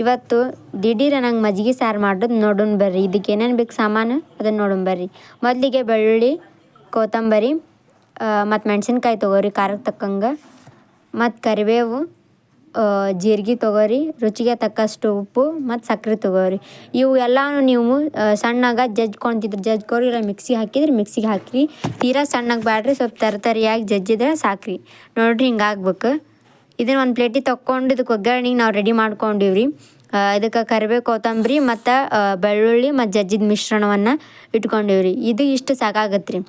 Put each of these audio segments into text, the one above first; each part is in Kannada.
ಇವತ್ತು ದಿಢೀರ ನಂಗೆ ಮಜ್ಜಿಗೆ ಸಾರು ಮಾಡೋದು ನೋಡೋಣ ಬರ್ರಿ. ಇದಕ್ಕೆ ಏನೇನು ಬೇಕು ಸಾಮಾನು ಅದನ್ನು ನೋಡೋಣ ಬರ್ರಿ. ಮೊದಲಿಗೆ ಬೆಳ್ಳುಳ್ಳಿ, ಕೊತ್ತಂಬರಿ ಮತ್ತು ಮೆಣಸಿನ್ಕಾಯಿ ತೊಗೋರಿ ಖಾರಕ್ಕೆ ತಕ್ಕಂಗೆ. ಮತ್ತು ಕರಿಬೇವು ಜೀರಿಗೆ ತೊಗೋರಿ, ರುಚಿಗೆ ತಕ್ಕಷ್ಟು ಉಪ್ಪು, ಮತ್ತು ಸಕ್ಕರೆ ತೊಗೋರಿ. ಇವು ಎಲ್ಲನೂ ನೀವು ಸಣ್ಣಗೆ ಜಜ್ಕೊತಿದ್ರೆ ಜಜ್ಕೋರಿ ಇಲ್ಲ ಮಿಕ್ಸಿಗೆ ಹಾಕಿದ್ರೆ ಮಿಕ್ಸಿಗೆ ಹಾಕಿರಿ. ತೀರಾ ಸಣ್ಣಗೆ ಬ್ಯಾಡ್ರಿ, ಸ್ವಲ್ಪ ತರತರಿಯಾಗಿ ಜಜ್ಜಿದ್ರೆ ಸಾಕ್ರಿ. ನೋಡಿರಿ ಹಿಂಗೆ ಆಗ್ಬೇಕು ಇದನ್ನ ಒಂದು ಪ್ಲೇಟಿಗೆ ತಕ್ಕೊಂಡು ಇದಕ್ಕೆ ಒಗ್ಗರಣೆಗೆ ನಾವು ರೆಡಿ ಮಾಡ್ಕೊಂಡಿವ್ರಿ. ಇದಕ್ಕೆ ಕರಿಬೇವು, ಕೊತ್ತಂಬರಿ ಮತ್ತು ಬೆಳ್ಳುಳ್ಳಿ ಮತ್ತು ಜಜ್ಜಿದ ಮಿಶ್ರಣವನ್ನು ಇಟ್ಕೊಂಡಿವ್ರಿ. ಇದು ಇಷ್ಟು ಸಾಕಾಗತ್ತೆ ರೀ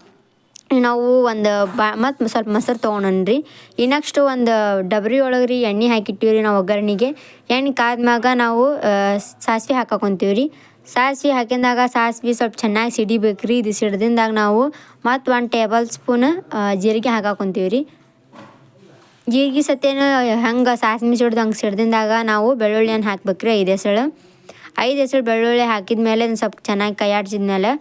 ನಾವು ಒಂದು, ಬಾ, ಮತ್ತು ಸ್ವಲ್ಪ ಮೊಸರು ತೊಗೊಂಡ್ರಿ ರೀ ಇನ್ನಷ್ಟು ಒಂದು ಡಬರಿ ಒಳಗೆ ರೀ ಎಣ್ಣೆ ಹಾಕಿಟ್ಟಿವ್ರಿ ನಾವು ಒಗ್ಗರಣೆಗೆ. ಎಣ್ಣೆ ಕಾದ್ಮ್ಯಾಗ ನಾವು ಸಾಸಿವೆ ಹಾಕಾಕೊಂತೀವಿ ರೀ ಸಾಸಿವೆ ಹಾಕಿದಾಗ ಸಾಸಿವೆ ಸ್ವಲ್ಪ ಚೆನ್ನಾಗಿ ಸಿಡಿಬೇಕು ರೀ ಇದು ಸಿಡ್ದಿಂದಾಗ ನಾವು ಮತ್ತು ಒಂದು ಟೇಬಲ್ ಸ್ಪೂನ್ ಜೀರಿಗೆ ಹಾಕಾಕೊಂತೀವಿ ರೀ ಜೀರಿಗೆ ಸತ್ಯನ ಹೆಂಗೆ ಸಾಸ್ಮಿ ಸಿಡ್ದು ಹಂಗೆ ಸಿಡ್ದಿಂದಾಗ ನಾವು ಬೆಳ್ಳುಳ್ಳಿಯನ್ನು ಹಾಕ್ಬೇಕ್ರಿ, ಐದು ಹೆಸಳು. ಐದು ಹೆಸಳು ಬೆಳ್ಳುಳ್ಳಿ ಹಾಕಿದ ಮೇಲೆ ಸ್ವಲ್ಪ ಚೆನ್ನಾಗಿ ಕೈ ಆಡ್ಸಿದ್ಮೇಲೆ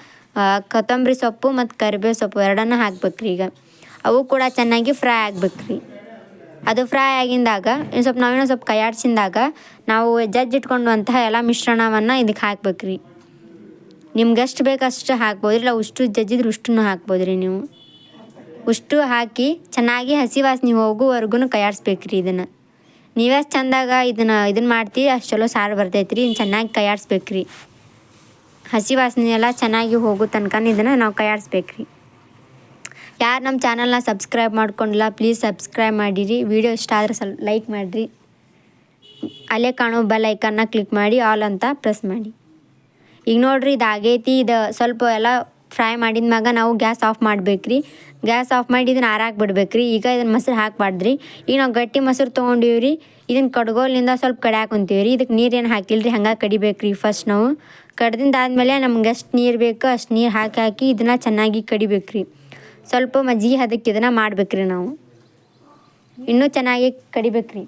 ಕೊತ್ತಂಬರಿ ಸೊಪ್ಪು ಮತ್ತು ಕರಿಬೇವು ಸೊಪ್ಪು ಎರಡನ್ನ ಹಾಕ್ಬೇಕ್ರಿ ಈಗ. ಅವು ಕೂಡ ಚೆನ್ನಾಗಿ ಫ್ರೈ ಆಗ್ಬೇಕ್ರಿ. ಅದು ಫ್ರೈ ಆಗಿಂದಾಗ, ಇನ್ನು ಸ್ವಲ್ಪ ನಾವೇನೋ ಸ್ವಲ್ಪ ಕೈ ಆಡ್ಸಿದಾಗ ನಾವು ಜಜ್ಜಿ ಇಟ್ಕೊಂಡಂತಹ ಎಲ್ಲ ಮಿಶ್ರಣವನ್ನು ಇದಕ್ಕೆ ಹಾಕ್ಬೇಕ್ರಿ. ನಿಮ್ಗೆ ಎಷ್ಟು ಬೇಕು ಅಷ್ಟು ಹಾಕ್ಬೋದು ಇಲ್ಲ ಉಷ್ಟು ಜಜ್ಜಿದ್ರೆ ಉಷ್ಟನ್ನು ಹಾಕ್ಬೋದು ರೀ ನೀವು. ಉಷ್ಟು ಹಾಕಿ ಚೆನ್ನಾಗಿ ಹಸಿ ವಾಸನೆ ಹೋಗುವವರೆಗೂ ಕೈಯಾಡಿಸ್ಬೇಕ್ರಿ ಇದನ್ನು. ಎಷ್ಟು ಚಂದಾಗ ಇದನ್ನು ಇದನ್ನು ಮಾಡ್ತೀರಿ, ಅಷ್ಟು ಚಲೋ ಸಾರು ಬರ್ತೈತೆ ರೀ ಚೆನ್ನಾಗಿ ಕೈಯಾಡಿಸ್ಬೇಕ್ರಿ. ಹಸಿ ವಾಸನೆ ಎಲ್ಲ ಚೆನ್ನಾಗಿ ಹೋಗೋ ತನಕ ಇದನ್ನು ನಾವು ಕೈಯಾಡಿಸ್ಬೇಕ್ರಿ. ಯಾರು ನಮ್ಮ ಚಾನಲ್ನ ಸಬ್ಸ್ಕ್ರೈಬ್ ಮಾಡ್ಕೊಂಡಿಲ್ಲ, ಪ್ಲೀಸ್ ಸಬ್ಸ್ಕ್ರೈಬ್ ಮಾಡಿರಿ. ವಿಡಿಯೋ ಇಷ್ಟ ಆದರೆ ಸ್ವಲ್ಪ ಲೈಕ್ ಮಾಡಿರಿ. ಅಲ್ಲೇ ಕಾಣೋ ಬೆಲ್ ಐಕನ್ನ ಕ್ಲಿಕ್ ಮಾಡಿ, ಆಲ್ ಅಂತ ಪ್ರೆಸ್ ಮಾಡಿ. ಈಗ ನೋಡ್ರಿ, ಇದು ಆಗೈತಿ, ಇದು ಸ್ವಲ್ಪ ಎಲ್ಲ ಫ್ರೈ ಮಾಡಿದ ಮ್ಯಾಗ ನಾವು ಗ್ಯಾಸ್ ಆಫ್ ಮಾಡ್ಬೇಕ್ರಿ. ಗ್ಯಾಸ್ ಆಫ್ ಮಾಡಿ ಇದನ್ನ ಆರಾಕ್ ಬಿಡ್ಬೇಕ್ರಿ. ಈಗ ಇದನ್ನ ಮೊಸರು ಹಾಕ್ಬಾರ್ದ್ರಿ. ಈಗ ನಾವು ಗಟ್ಟಿ ಮೊಸರು ತೊಗೊಂಡಿವ್ರಿ. ಇದನ್ನ ಕಡ್ಗೋಲಿಂದ ಸ್ವಲ್ಪ ಕಡ್ಯಾಕೊಂತೀವಿ ರೀ ಇದಕ್ಕೆ ನೀರೇನು ಹಾಕಿಲ್ರಿ? ಹಂಗೆ ಕಡಿಬೇಕ್ರಿ ಫಸ್ಟ್ ನಾವು. ಕಡ್ದಿಂದ ಆದಮೇಲೆ ನಮ್ಗೆ ಎಷ್ಟು ನೀರು ಬೇಕು ಅಷ್ಟು ನೀರು ಹಾಕಿ ಹಾಕಿ ಇದನ್ನು ಚೆನ್ನಾಗಿ ಕಡಿಬೇಕ್ರಿ. ಸ್ವಲ್ಪ ಮಜ್ಜಿಗೆ ಅದಕ್ಕೆ ಇದನ್ನು ಮಾಡ್ಬೇಕ್ರಿ ನಾವು. ಇನ್ನೂ ಚೆನ್ನಾಗಿ ಕಡಿಬೇಕ್ರಿ.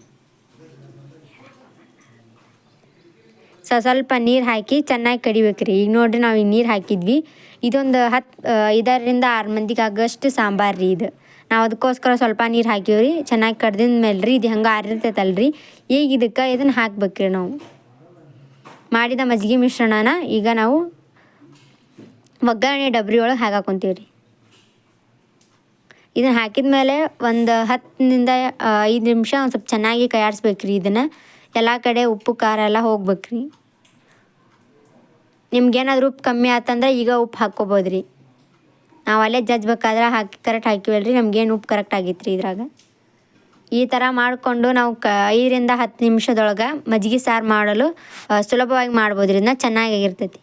ಸ, ಸ್ವಲ್ಪ ನೀರು ಹಾಕಿ ಚೆನ್ನಾಗಿ ಕಡಿಬೇಕ್ರಿ. ಈಗ ನೋಡಿರಿ ನಾವು ಈಗ ನೀರು ಹಾಕಿದ್ವಿ. ಇದೊಂದು ಹತ್ತು ಐದರಿಂದ ಆರು ಮಂದಿಗೆ ಆಗೋಷ್ಟು ಸಾಂಬಾರು ರೀ ಇದು. ನಾವು ಅದಕ್ಕೋಸ್ಕರ ಸ್ವಲ್ಪ ನೀರು ಹಾಕಿವ್ರಿ ಚೆನ್ನಾಗಿ ಕಡ್ದಿದ ಮೇಲೆ ರೀ ಇದು ಹಂಗೆ ರೀ ಈಗ ಇದಕ್ಕೆ ಇದನ್ನು ಹಾಕ್ಬೇಕ್ರಿ ನಾವು. ಮಾಡಿದ ಮಜ್ಜಿಗೆ ಮಿಶ್ರಣನ ಈಗ ನಾವು ಒಗ್ಗರಣೆ ಡಬ್ರಿ ಒಳಗೆ ಹಾಕಾಕೊಂತೀವಿ ರೀ ಇದನ್ನು ಹಾಕಿದ ಮೇಲೆ ಒಂದು ಹತ್ತರಿಂದ ಐದು ನಿಮಿಷ ಒಂದು ಸ್ವಲ್ಪ ಚೆನ್ನಾಗಿ ಕೈಯಾಡಿಸ್ಬೇಕ್ರಿ ಇದನ್ನು. ಎಲ್ಲ ಕಡೆ ಉಪ್ಪು, ಖಾರ ಎಲ್ಲ ಹೋಗ್ಬೇಕ್ರಿ. ನಿಮ್ಗೇನಾದ್ರೂ ಉಪ್ಪು ಕಮ್ಮಿ ಆತಂದ್ರೆ ಈಗ ಉಪ್ಪು ಹಾಕ್ಕೋಬೋದು ರೀ ನಾವು ಅಲ್ಲೇ ಜಜ್ಬೇಕಾದ್ರೆ ಹಾಕಿ ಕರೆಕ್ಟ್ ಹಾಕಿವಲ್ರಿ, ನಮ್ಗೇನು ಉಪ್ಪು ಕರೆಕ್ಟ್ ಆಗಿತ್ತು ರೀ ಇದ್ರಾಗ. ಈ ಥರ ಮಾಡಿಕೊಂಡು ನಾವು ಕ, ಐದರಿಂದ ಹತ್ತು ನಿಮಿಷದೊಳಗೆ ಮಜ್ಜಿಗೆ ಸಾರು ಮಾಡಲು ಸುಲಭವಾಗಿ ಮಾಡ್ಬೋದು ರೀ ಇದನ್ನ ಚೆನ್ನಾಗಿರ್ತೈತಿ